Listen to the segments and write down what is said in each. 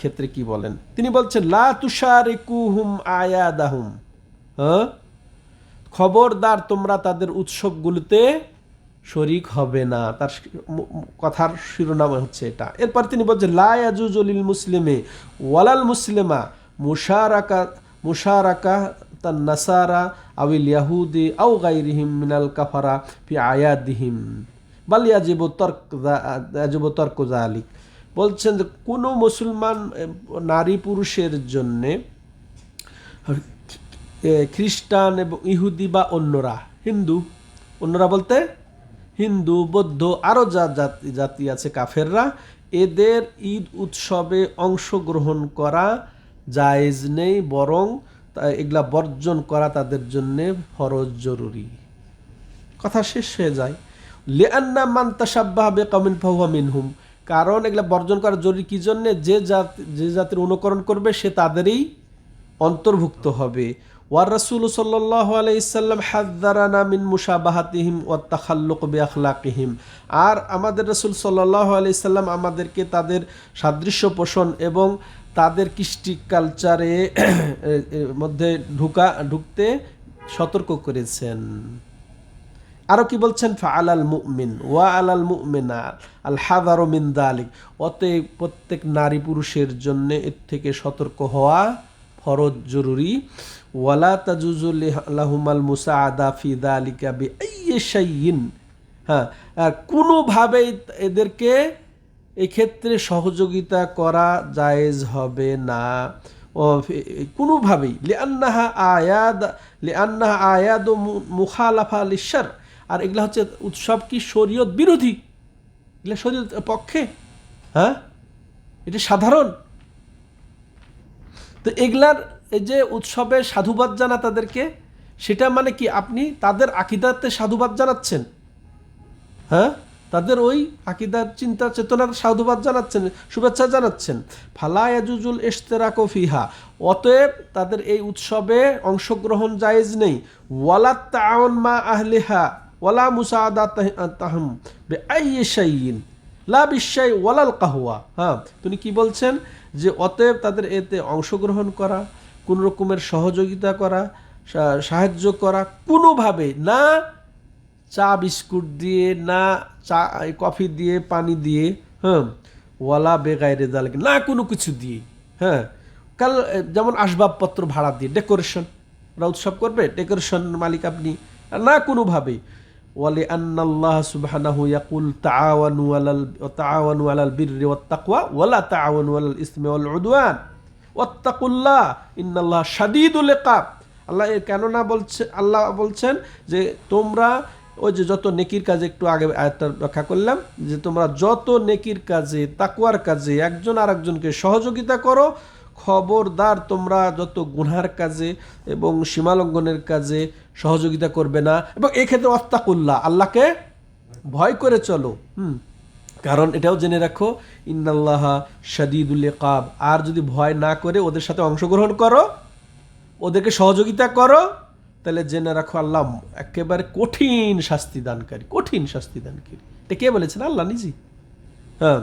ক্ষেত্রে কি বলেন? তিনি বলছেন, লা তুষারিকুহুম আয়াদাহুম। হ্যাঁ? খবরদার তোমরা তাদের উৎসবগুলোতে শরিক হবে না। তার কথার শিরোনাম হচ্ছে এটা। এরপর তিনি বলছেন লায়াজুজলিল মুসলিমে ওয়ালাল মুসলিমা মুশারাকা মুশারাকা তার নাসারা আউিল ইয়াহুদি আউ গাইরিহিম মিনাল কাফারা ফি আয়াদিহিম। বাল ইয়াজিবু তর্ক ইয়াজিবু তর্ক জালিক বলছেন যে কোনো মুসলমান নারী পুরুষের জন্যে খ্রিস্টান এবং ইহুদি বা অন্যরা, হিন্দু, অন্যরা বলতে হিন্দু, বৌদ্ধ আরও যা জাতি জাতি আছে কাফেররা, এদের ঈদ উৎসবে অংশগ্রহণ করা জায়েজ নেই, বরং এগুলা বর্জন করা তাদের জন্যে ফরজ জরুরি। কথা শেষ হয়ে যায়। লিআন্না মান তাসাব্বাহ বিকাউমিন ফাহুয়া মিনহুম। কারণ এগুলো বর্জন করা জরুরি কি জন্য? যে জাতি, যে জাতির অনুকরণ করবে, সে তাদেরই অন্তর্ভুক্ত হবে। ওয়ার রাসূল সাল্লাল্লাহু আলাইহি সাল্লাম হাযযারানা মিন মুশাবাহাতিহিম ওয়াত তাখাল্লুক বিআখলাকিহিম। আর আমাদের রাসূল সাল্লাল্লাহু আলাইহি সাল্লাম আমাদেরকে তাদের সাদৃশ্য পোষণ এবং তাদের কৃষ্টি কালচারে মধ্যে ঢুকা, ঢুকতে সতর্ক করেছেন। আরও কি বলছেন? আলাল মুমিন ওয়া আলাল মুমিনা, আল হাদারু মিন দালিক অতএব প্রত্যেক নারী পুরুষের জন্য এর থেকে সতর্ক হওয়া ফরজ জরুরি। ওয়ালা তাজুজুল লাহুমাল মুসাআদা ফি দালিকা বি হ্যাঁ আর কোনোভাবেই এদেরকে এক্ষেত্রে সহযোগিতা করা জায়েজ হবে না। ফি- কোনোভাবেই। লিআন্নাহা আয়াদ লিআন্নাহা আয়াদ মুখালাফা লিশার আর এগুলো হচ্ছে উৎসব কি শরীয়ত বিরোধী? এগুলো শরীয়ত পক্ষে? হ্যাঁ? এটা সাধারণ? তো এগুলার এই যে উৎসবে সাধুবাদ জানা তাদেরকে, সেটা মানে কি আপনি তাদের আকিদাতে সাধুবাদ জানাচ্ছেন? হ্যাঁ? তাদের ওই আকিদার চিন্তা চেতনার সাধুবাদ জানাচ্ছেন, শুভেচ্ছা জানাচ্ছেন। ফালায়াজুজুল ইশতেরাক ফিহা। অতএব তাদের এই উৎসবে অংশগ্রহণ জায়েজ নেই। ওয়ালা তাআউন মা আহলিহা। ওয়ালা মুসাআদা তাহম বে আইয়িন লা বিশ্বই ওয়ালাল কাহুয়া হ্যাঁ তিনি কি বলছেন? যে অতএব তাদের এতে অংশগ্রহণ করা, কোন রকমের সহযোগিতা করা সাহায্য করা কোনোভাবে না চা বিস্কুট দিয়ে, না চা কফি দিয়ে, পানি দিয়ে হ্যাঁ ওয়ালা বেগাইরে দালে না কোনো কিছু দিয়ে হ্যাঁ কাল, যেমন আসবাবপত্র ভাড়া দিয়ে, ডেকোরেশন, ওরা উৎসব করবে, ডেকোরেশন মালিক আপনি, না কোনোভাবে। ওয়ালি আন্নাল্লাহ সুবহানাহু ইয়াকুল তাআওয়ানু আলাল তাআওয়ানু আলাল বিররি ওয়াত তাকওয়া ওয়ালা তাআওয়ানু আলাল ইসমি ওয়াল উদওয়ান। ওয়াত্তাকুল্লাহ, ইন্নাল্লাহ শাদীদুল ইকাব। আল্লাহ কেননা বলছে, আল্লাহ বলছেন যে তোমরা ওই যে যত নেকির কাজে একটু আগে আয়াতটা ব্যাখ্যা করলাম, যে তোমরা যত নেকির কাজে তাকুয়ার কাজে একজন আর একজনকে সহযোগিতা করো খবরদার তোমরা যত গুনহার কাজে এবং সীমালঙ্ঘনের কাজে সহযোগিতা করবে না এবং এক্ষেত্রে অত্তাকুল্লাহ আল্লাহকে ভয় করে চলো। হুম। কারণ এটাও জেনে রাখো, ইন্নাল্লাহ শাদিদুল ইকাব। আর যদি ভয় না করে ওদের সাথে অংশগ্রহণ করো, ওদেরকে সহযোগিতা করো, তাহলে জেনে রাখো আল্লাহ একেবারে কঠিন শাস্তি দানকারী, কঠিন শাস্তি দানকারী। এটা কে বলেছেন? আল্লাহ নিজে হ্যাঁ।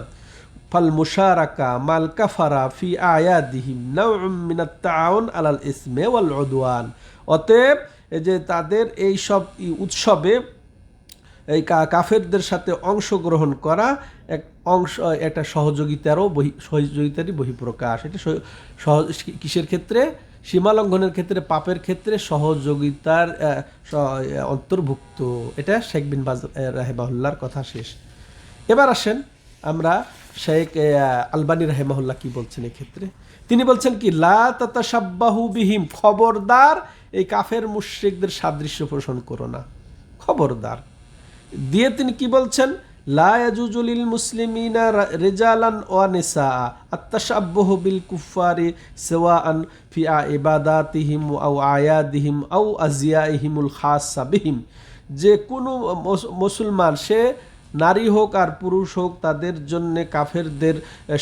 ফাল মুশারাকা মাল কাফারা ফি আয়াদিহিম নাউম মিনাত তাআউন আলাল ইসমি ওয়াল অতএব যে তাদের এই সব উৎসবে এই কাফেরদের সাথে অংশগ্রহণ করা এক অংশ একটা সহযোগিতারও বহি, সহযোগিতারই বহিঃপ্রকাশ। এটা সহ- সহ- কিসের ক্ষেত্রে? সীমালঙ্ঘনের ক্ষেত্রে, পাপের ক্ষেত্রে সহযোগিতার অন্তর্ভুক্ত। এটা শেখ বিন বাজ রাহেবাহুল্লার কথা শেষ। এবার আসেন শেখ আহ, আলবানী রাহেমাহুল্লাহ কি বলছেন ক্ষেত্রে তিনি বলছেন কি লা তাতাসাব্বাহু বিহিম খবরদার এই কাফের মুশরিকদের সাদৃশ্য পোষণ করো না। খবরদার। দিয়ে তিনি কি বলছেন লা ইয়াজুজু লিল মুসলিমিনা রিজালান ওয়া নিসা আত্তাশাব্বাহু বিল কুফারি সাওয়াআন ফি ইবাদাতিহিম আও আয়াদিহিম আও আজিয়াইহিমুল খাসা বিহিম। যে কোনো মুসলমান সে নারী হোক আর পুরুষ হোক, তাদের জন্যে কাফেরদের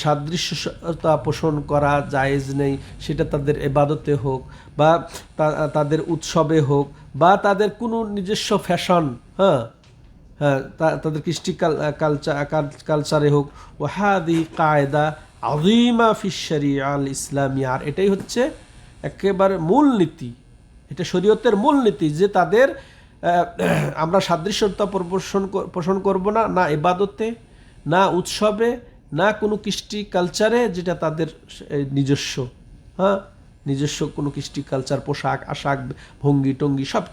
সাদৃশ্যতা পোষণ করা জায়েজ নেই। সেটা তাদের এবাদতে হোক বা তাদের উৎসবে হোক বা তাদের কোনো নিজস্ব ফ্যাশন হ্যাঁ হ্যাঁ তাদের কৃষ্টি কালচার হোক। ও হাদি কায়দা আজিমা ফিশারি আল ইসলামিয়া আর এটাই হচ্ছে একেবারে মূল নীতি। এটা শরীয়তের মূল নীতি যে তাদের আমরা সাদৃশ্যতা প্রদর্শন পোষণ করব না না এবাদতে, না উৎসবে, না কোনো কৃষ্টি কালচারে যেটা তাদের নিজস্ব হ্যাঁ? নিজস্ব কোনো কৃষ্টি কালচার পোশাক, আশাক, ভঙ্গি, টঙ্গি, সব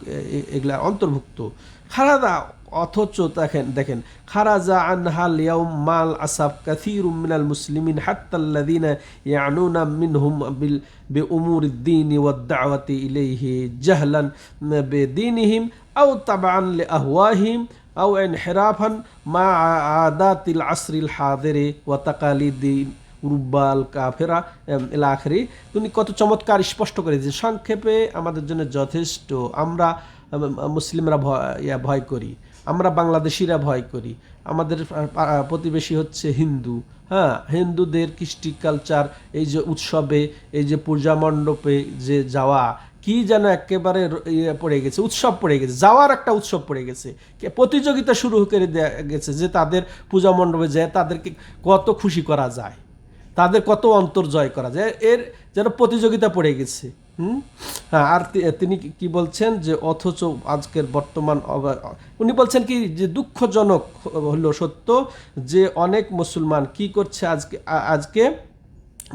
এগুলা অন্তর্ভুক্ত। খারাদা, অথচ দেখেন দেখেন, খারাজা আনহাল ইয়াউম মাল আসাব কাসির মিনাল মুসলিমিন হাত্তাল্লাদিনা ইয়ানুনা মিনহুম বিল বে উমুর দিন ওয়াদ্দাওয়াতি ইলাইহি জাহলান বে দিনহিম আও তাবান লে আহওয়াহিম আও ইনহিরাফান মা আদাতিল আসরিল হাদিরি ওয়া তাকালিদিন রুব্বাল কাফেরা এলা আখেরি। তুমি কত চমৎকার স্পষ্ট করে যে সংক্ষেপে আমাদের জন্য যথেষ্ট। আমরা মুসলিমরা ভয় ভয় করি। আমরা বাংলাদেশিরা ভয় করি। আমাদের প্রতিবেশী হচ্ছে হিন্দু। হ্যাঁ হিন্দুদের কৃষ্টি কালচার এই যে উৎসবে, এই যে পূজা মণ্ডপে যে যাওয়া, কি যেন একেবারে ইয়ে পড়ে গেছে, উৎসব পড়ে গেছে, যাওয়ার একটা উৎসব পড়ে গেছে। প্রতিযোগিতা শুরু করে দেওয়া গেছে যে তাদের পূজা মণ্ডপে যায় তাদেরকে কত খুশি করা যায়। তাদের কত অন্তর জয় করা যায়? এর যেন প্রতিযোগিতা পড়ে গেছে। হুম? হ্যাঁ আর তিনি কি- বলছেন যে অথচ আজকের বর্তমান উনি বলছেন কি যে দুঃখজনক হলো সত্য যে অনেক মুসলমান কি করছে আজকে আজকে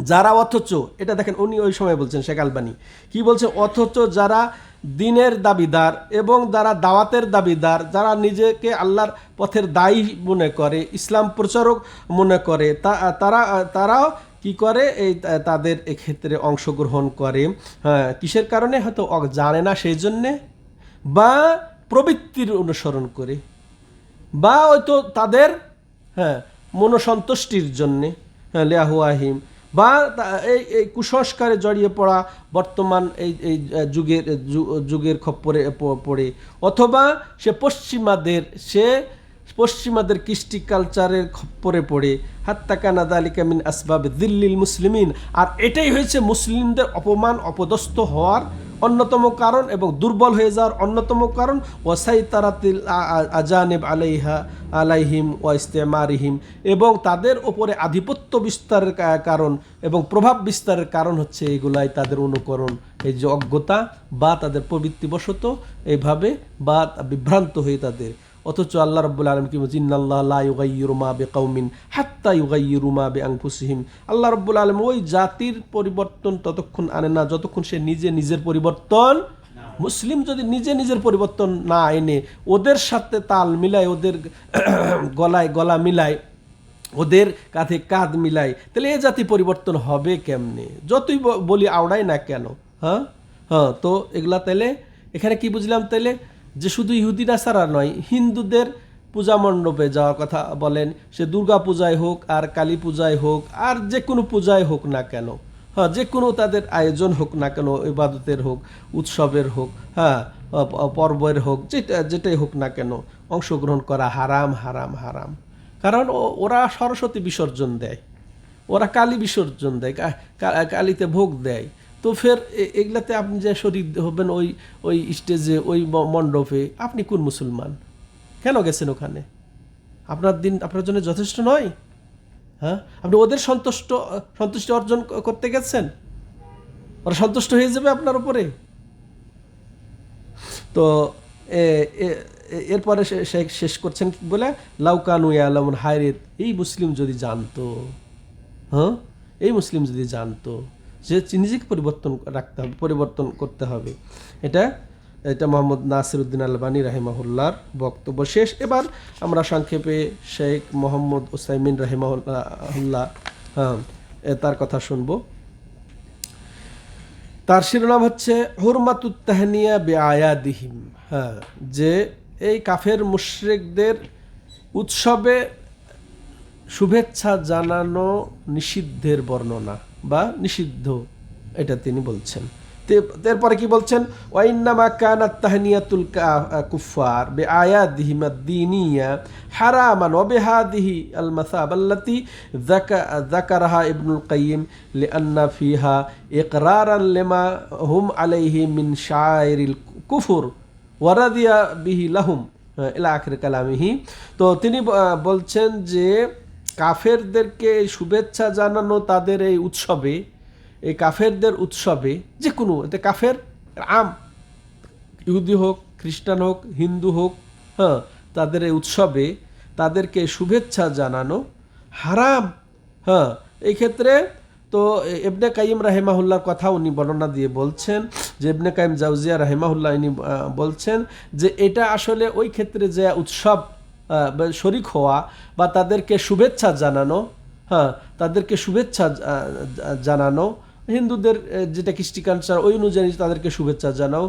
যারা অথচ, এটা দেখেন উনি ওই সময় বলছেন, শেখ আলবানি। কি বলছে? অথচ যারা দিনের দাবিদার এবং যারা দাওয়াতের দাবিদার, যারা নিজেকে আল্লাহর পথের দায়ী মনে করে, ইসলাম প্রচারক মনে করে, তা, তারা, তারাও কি করে? এই, তাদের এক্ষেত্রে অংশগ্রহণ করে। হ্যাঁ কিসের কারণে? হয়তো জানে না সেই জন্যে। বা প্রবৃত্তির অনুসরণ করে। বা হয়তো তাদের হ্যাঁ মনসন্তুষ্টির জন্যে। হ্যাঁ লিয়াহুয়াহিম বা এই এই কুসংস্কারে জড়িয়ে পড়া বর্তমান এই এই যুগের যুগের খপ্পরে পড়ে। অথবা সে পশ্চিমাদের, সে পশ্চিমাদের কৃষ্টি কালচারের খপ্পরে পড়ে। হাত্তা কানাদা আলিকা মিন আসবাব দিল্লিল মুসলিমিন। আর এটাই হয়েছে মুসলিমদের অপমান, অপদস্থ হওয়ার অন্যতম কারণ এবং দুর্বল হয়ে যাওয়ার অন্যতম কারণ। ওয়াসাই তারাতিল আজানেব আলাইহা, আলাইহিম ওয়া ইস্তেমারিহিম। এবং তাদের ওপরে আধিপত্য বিস্তারের কারণ এবং প্রভাব বিস্তারের কারণ হচ্ছে এগুলাই তাদের অনুকরণ। এই যে অজ্ঞতা বা তাদের প্রবৃত্তিবশত এইভাবে বা বিভ্রান্ত হয়ে তাদের অথচ আল্লাহ রব্বুল আলম কি বলছেন ইন্নাল্লাহ মা বিকাউমিন হাত্তা ইউগাইয়িরু মা বিআনফুসিহিম। আল্লাহ রব্বুল আলম ওই জাতির পরিবর্তন ততক্ষণ আনে না, যতক্ষণ সে নিজে নিজের পরিবর্তন মুসলিম যদি নিজে নিজের পরিবর্তন না এনে, ওদের সাথে তাল মিলায়, ওদের গলায় গলা মিলায়, ওদের কাঁধে কাঁধ মিলাই তাহলে এ জাতি পরিবর্তন হবে কেমনে? যতই ব- বলি আওড়াই না কেন হ্যাঁ? হ্যাঁ তো এগুলা তাহলে, এখানে কি বুঝলাম তাহলে? যে শুধু ইহুদিরা নাসারা নয়, হিন্দুদের পূজা মণ্ডপে যাওয়ার কথা বলেন। সে দুর্গা পূজায় হোক আর কালী পূজায় হোক আর যে কোনো পূজায় হোক না কেন। হ্যাঁ যে কোনো তাদের আয়োজন হোক না কেন, ইবাদতের হোক, উৎসবের হোক হ্যাঁ পর্বের হোক, যেটা, যেটাই হোক না কেন, অংশগ্রহণ করা হারাম হারাম হারাম। কারণ ওরা সরস্বতী বিসর্জন দেয়। ওরা কালী বিসর্জন দেয় কালীতে ভোগ দেয়। তো ফের এগুলাতে আপনি যে শরীর হবেন ওই ওই স্টেজে ওই মণ্ডপে, আপনি কোন মুসলমান? কেন গেছেন ওখানে? আপনার দিন, আপনার জন্য যথেষ্ট নয়? হ্যাঁ? আপনি ওদের সন্তুষ্ট, সন্তুষ্টি অর্জন করতে গেছেন? ওরা সন্তুষ্ট হয়ে যাবে আপনার উপরে? তো এরপরে শেষ করছেন বলে? লাউকানু আলমন হায়রেত এই মুসলিম যদি জানতো হ্যাঁ? এই মুসলিম যদি জানতো যে নিজেকে পরিবর্তন রাখতে হবে, পরিবর্তন করতে হবে। এটা এটা মোহাম্মদ নাসিরুদ্দিন আলবানী রাহিমাহুল্লার বক্তব্য শেষ। এবার আমরা সংক্ষেপে শেখ মোহাম্মদ ওসাইমিন রাহিমাহুল্লাহ হ্যাঁ তার কথা শুনব। তার শিরোনাম হচ্ছে হুরমাতুত তাহনিয়া বে আয়াদিহিম হ্যাঁ যে এই কাফের মুশরিকদের উৎসবে শুভেচ্ছা জানানো নিষিদ্ধের বর্ণনা। বা নিষিদ্ধ, এটা তিনি বলছেন। এরপরে কি বলছেন? ওয়াইন্নামা কানাত তাহনিয়াতুল কুফার বে আয়াদিহিম আদ-দীনিয়া হারামান ওয়া বিহাদিহি আল মাসাব আল্লাতি যাকা- যাকারাহা ইবনুল কাইয়িম লিআন্না ফিহা ইকরারান লিমা হুম আলাইহি মিন শায়রিল কুফর ওয়ারাদিয়া বিহি লাহুম ইলা আখির কালামিহি। তো তিনি বলছেন যে কাফেরদেরকে শুভেচ্ছা জানানো তাদের এই উৎসবে, এই কাফেরদের উৎসবে, যে কোনো এতে কাফের, আম, ইহুদি হোক, খ্রিস্টান হোক, হিন্দু হোক হ্যাঁ তাদের এই উৎসবে তাদেরকে শুভেচ্ছা জানানো হারাম হ্যাঁ। এই ক্ষেত্রে তো এবনে কাইম রাহেমাহুল্লার কথা উনি বর্ণনা দিয়ে বলছেন, যে এবনে কাইম জাউজিয়া রাহেমাহুল্লাহ ইনি বলছেন যে এটা আসলে ওই ক্ষেত্রে যে উৎসব শরিক হওয়া বা তাদেরকে শুভেচ্ছা জানানো হ্যাঁ তাদেরকে শুভেচ্ছা জানানো, হিন্দুদের যেটা কৃষ্টি কালচার, ওই অনুযায়ী তাদেরকে শুভেচ্ছা জানাও।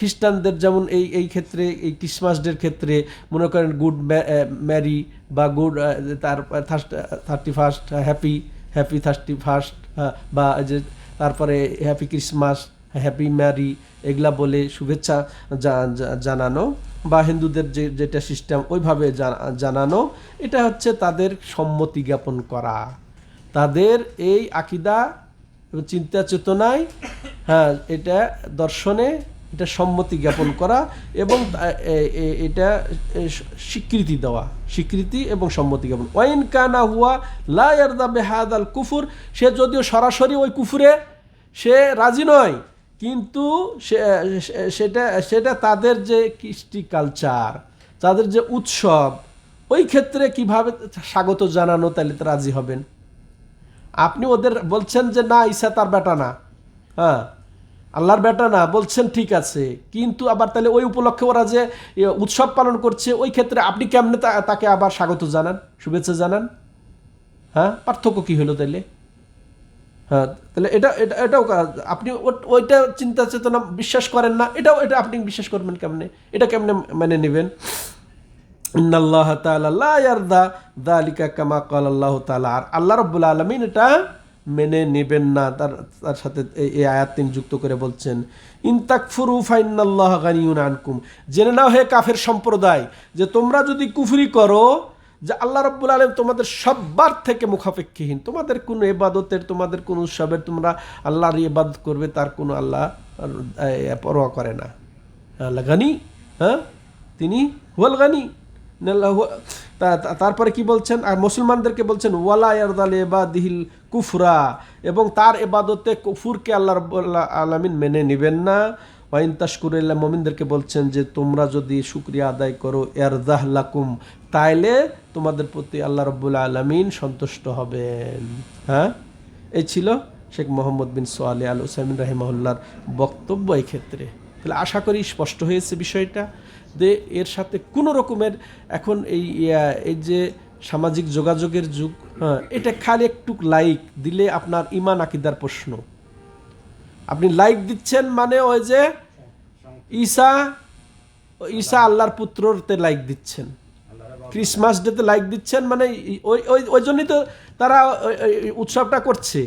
খ্রিস্টানদের যেমন এই এই ক্ষেত্রে, এই ক্রিসমাস ডের ক্ষেত্রে মনে করেন গুড ম্যারি বা গুড তার thirty first, happy happy thirty first বা যে তারপরে হ্যাপি ক্রিসমাস, হ্যাপি ম্যারি, এগুলা বলে শুভেচ্ছা জানানো। বা হিন্দুদের যে, যেটা সিস্টেম ওইভাবে জানানো, এটা হচ্ছে তাদের সম্মতি জ্ঞাপন করা। তাদের এই আকিদা চিন্তা চেতনায় হ্যাঁ এটা দর্শনে, এটা সম্মতি জ্ঞাপন করা এবং এটা স্বীকৃতি দেওয়া। স্বীকৃতি এবং সম্মতি জ্ঞাপন। ওয়াইন কানা হুয়া লা ইয়ারদা বেহাদ আল কুফুর, সে যদিও সরাসরি ওই কুফুরে, সে রাজি নয় কিন্তু সেটা সেটা তাদের যে কৃষ্টি কালচার তাদের যে উৎসব, ওই ক্ষেত্রে কীভাবে স্বাগত জানানো তাহলে রাজি হবেন? আপনি ওদের বলছেন যে, না, ঈসা তার বেটা না। হ্যাঁ আল্লাহর বেটা না, বলছেন ঠিক আছে। কিন্তু আবার তাহলে ওই উপলক্ষে ওরা যে উৎসব পালন করছে, ওই ক্ষেত্রে আপনি কেমনে তাকে আবার স্বাগত জানান, শুভেচ্ছা জানান? হ্যাঁ পার্থক্য কী হলো তাইলে হ্যাঁ তাহলে এটা এটা, এটাও আপনি ওইটা চিন্তা চেতনা বিশ্বাস করেন না, এটাও, এটা আপনি বিশ্বাস করবেন কেমনে? এটা কেমনে মেনে নেবেন? ইন্নাল্লাহ তাআলা ইয়ারদা যালিকা কামা ক্বালা আল্লাহ তাআলা। আর আল্লাহ রাব্বুল আলামিন এটা মেনে নেবেন না, তার তার সাথে এই আয়াত তিনি যুক্ত করে বলছেন, ইন তাকফুরু ফাইন্নাল্লাহ গানিয়ুন আনকুম। জেনে নাও হে কাফের সম্প্রদায়, যে তোমরা যদি কুফরি করো যে আল্লাহ রব্বুল আলম তোমাদের সব্বার থেকে মুখাপেক্ষীহীন। তোমাদের কোনো এবাদতের তোমাদের কোনো উৎসবের তোমরা আল্লাহর ইবাদত করবে, তার কোনো আল্লাহ পরোয়া করে না। আল্লাহ গানি হ্যাঁ? তিনি হুয়াল হুয়া- তারপরে কি বলছেন? আর মুসলমানদেরকে বলছেন, ওয়ালা ইয়ারদাল এবাদিহিল কুফরা। এবং তার এবাদতে কুফুরকে আল্লাহ রব্বুল আলমিন মেনে নেবেন না। ওয়াইন তাশকুরুল্লাহ মমিনদেরকে বলছেন যে, তোমরা যদি শুক্রিয়া আদায় করো এরদাহ লাকুম। তাইলে তোমাদের প্রতি আল্লাহ রব্বুল আলমিন সন্তুষ্ট হবেন। হ্যাঁ? এই ছিল শেখ মোহাম্মদ বিন সোয়ালি আল হুসাইমিন রাহিমাহুল্লার বক্তব্য এই ক্ষেত্রে। তাহলে আশা করি স্পষ্ট হয়েছে বিষয়টা যে এর সাথে কোনো রকমের এখন এই এই যে সামাজিক যোগাযোগের যুগ হ্যাঁ এটা খালি একটু লাইক দিলে আপনার ইমান আকিদার প্রশ্ন। আপনি লাইক দিচ্ছেন মানে ওই যে ঈসা ঈসা আল্লাহর পুত্রতে লাইক দিচ্ছেন। ক্রিসমাস ডেতে লাইক দিচ্ছেন মানে ওই ওই ওই জন্যই তো তারা উৎসবটা করছে।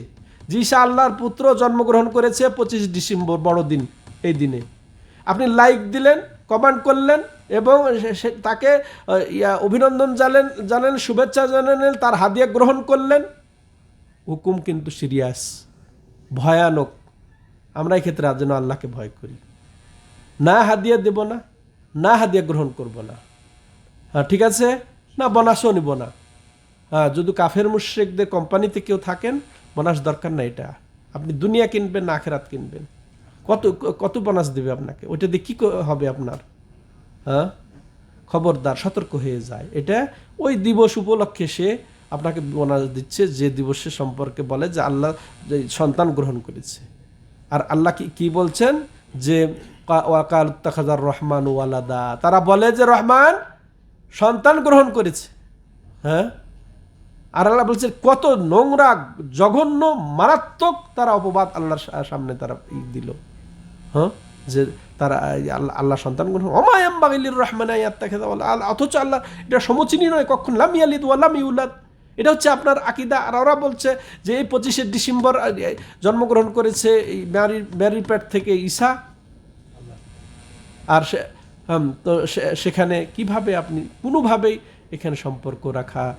যে ঈসা আল্লাহর পুত্র জন্মগ্রহণ করেছে পঁচিশ ডিসেম্বর, বড়দিন, এই দিনে। আপনি লাইক দিলেন কমেন্ট করলেন এবং তাকে অভিনন্দন জানেন জানেন, শুভেচ্ছা জানালেন তার হাদিয়া গ্রহণ করলেন। হুকুম কিন্তু সিরিয়াস ভয়ানক। আমরা ক্ষেত্রে যেন আল্লাহকে ভয় করি। না হাদিয়া দেব না না হাদিয়া গ্রহণ করব না। ঠিক আছে? না, বোনাসও নিব না। হ্যাঁ যদি কাফের মুশ্রিকদের কোম্পানিতে কেউ থাকেন, বোনাস দরকার না এটা। আপনি দুনিয়া কিনবেন না আখেরাত কিনবেন। কত কত বোনাস দেবে আপনাকে? ওইটা দিয়ে কী হবে আপনার? হ্যাঁ? খবরদার, সতর্ক হয়ে যায়। এটা ওই দিবস উপলক্ষে সে আপনাকে বোনাস দিচ্ছে, যে দিবসে সম্পর্কে বলে যে আল্লাহ যে সন্তান গ্রহণ করেছে। আর আল্লাহ কি, কী বলছেন? যে ওয়াকাল তাখাজার রহমান ওয়ালাদা। তারা বলে যে, রহমান সন্তান গ্রহণ করেছে। হ্যাঁ? আর আল্লাহ বলছে, কত নোংরা, জঘন্য, মারাত্মক তারা অপবাদ আল্লাহর সামনে তারা দিল। হ্যাঁ? যে তারা আল্লাহ আল্লাহ সন্তান গ্রহণ অমায়াম বাগিলির রহমান অথচ আল্লাহ এটা সমচিনী নয়, কখন লামি ইয়ালিদ ওয়ালাম ইউলাদ। এটা হচ্ছে আপনার আকিদা। আর ওরা বলছে যে এই পঁচিশে ডিসেম্বর জন্মগ্রহণ করেছে এই ম্যারির পেট থেকে ঈশা আর সে তো সেখানে কীভাবে আপনি কোনোভাবেই এখানে সম্পর্ক রাখা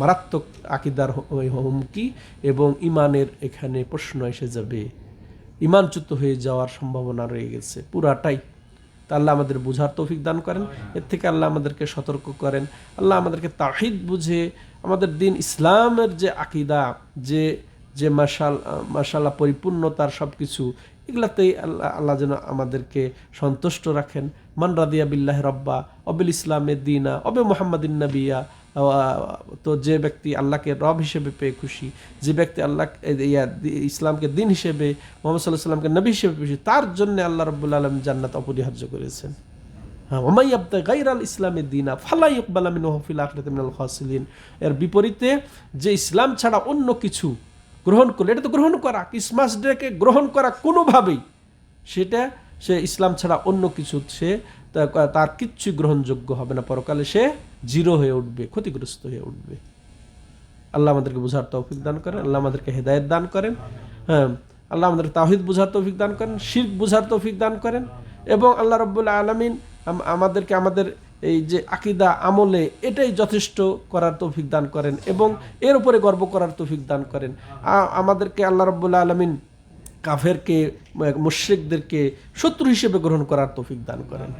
মারাত্মক আকিদার হুমকি এবং ইমানের এখানে প্রশ্ন এসে যাবে। ইমানচ্যুত হয়ে যাওয়ার সম্ভাবনা রয়ে গেছে পুরাটাই। তা আল্লাহ আমাদের বোঝার তৌফিক দান করেন। এর থেকে আল্লাহ আমাদেরকে সতর্ক করেন। আল্লাহ আমাদেরকে তাহিদ বুঝে আমাদের দিন ইসলামের যে আকিদা, যে যে মাসাল মাসাল্লাহ পরিপূর্ণতার সব কিছু এগুলাতেই আল্লাহ আল্লাহ যেন আমাদেরকে সন্তুষ্ট রাখেন। মান রাদিয়া বিল্লাহ রব্বা অবিল ইসলামের দিনা অবে মোহাম্মদিন নবিয়া তো যে ব্যক্তি আল্লাহকে রব হিসেবে পেয়ে খুশি, যে ব্যক্তি আল্লাহ ইয়া ইসলামকে দিন হিসেবে, মোহাম্মদ সাল্লাহ সাল্লামকে নবী হিসেবে খুশি, তার জন্য আল্লাহ রব্বুল আলম জান্নাত অপরিহার্য করেছেন। হ্যাঁ ওমাই গাইরাল ইসলামের এর বিপরীতে যে ইসলাম ছাড়া অন্য কিছু গ্রহণ করলে, এটা তো গ্রহণ করা ক্রিসমাস ডেকে গ্রহণ করা কোনোভাবেই। সেটা সে ইসলাম ছাড়া অন্য কিছু, সে তার কিচ্ছু গ্রহণযোগ্য হবে না। পরকালে সে জিরো হয়ে উঠবে, ক্ষতিগ্রস্ত হয়ে উঠবে। আল্লাহ আমাদেরকে বোঝার তৌফিক দান করেন, আল্লাহ আমাদেরকে হেদায়েত দান করেন হ্যাঁ আল্লাহ আমাদের তাহিদ বোঝার তৌফিক দান করেন, শির্ক বোঝার তৌফিক দান করেন এবং আল্লাহ রব্বুল্লাহ আলমিন আমাদেরকে আমাদের এই যে আকিদা, আমলে এটাই যথেষ্ট করার তৌফিক দান করেন এবং এর উপরে গর্ব করার তৌফিক দান করেন। আমাদেরকে আল্লাহ রব্বুল্লাহ আলমিন কাফেরকে, মুশ্রিকদেরকে শত্রু হিসেবে গ্রহণ করার তৌফিক দান করেন।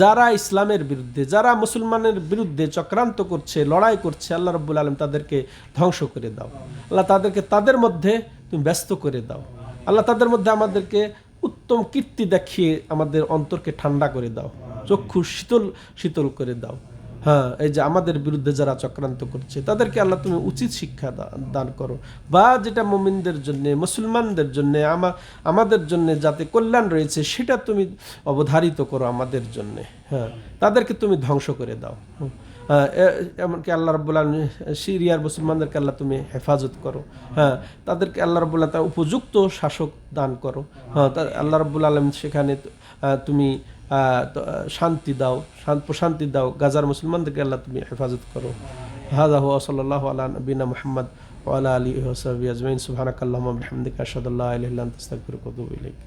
যারা ইসলামের বিরুদ্ধে, যারা মুসলমানের বিরুদ্ধে চক্রান্ত করছে, লড়াই করছে, আল্লাহ রব্বুল আলম তাদেরকে ধ্বংস করে দাও। আল্লাহ তাদেরকে তাদের মধ্যে তুমি ব্যস্ত করে দাও। আল্লাহ তাদের মধ্যে আমাদেরকে উত্তম কীর্তি দেখিয়ে আমাদের অন্তরকে ঠান্ডা করে দাও। চক্ষু শীতল শীতল করে দাও। হ্যাঁ এই যে আমাদের বিরুদ্ধে যারা চক্রান্ত করছে, তাদেরকে আল্লাহ তুমি উচিত শিক্ষা দান করো। বা যেটা মুমিনদের জন্য, মুসলমানদের জন্য, আমা, আমাদের জন্য যাতে কল্যাণ রয়েছে, সেটা তুমি অবধারিত করো আমাদের জন্য। হ্যাঁ তাদেরকে তুমি ধ্বংস করে দাও। এমনকি আল্লাহ রব্বুল্লাহ সিরিয়ার মুসলমানদেরকে আল্লাহ তুমি হেফাজত করো। হ্যাঁ তাদেরকে আল্লাহ রব্বুল্লাহ তার উপযুক্ত শাসক দান করো। হ্যাঁ আল্লাহ রব্বুল আলম সেখানে তুমি শান্তি দাও শান্ত প্রশান্তি দাও। গাজার মুসলমানদেরকে আল্লাহ তুমি হেফাজত করো। হাজা হুয়া সাল্লাল্লাহু আলা নবিনা মুহাম্মদ ওয়া আলা সাহবিহি আজমাইন। ইল্লা আনতা আস্তাগফিরুকা ওয়া আতুবু ইলাইক।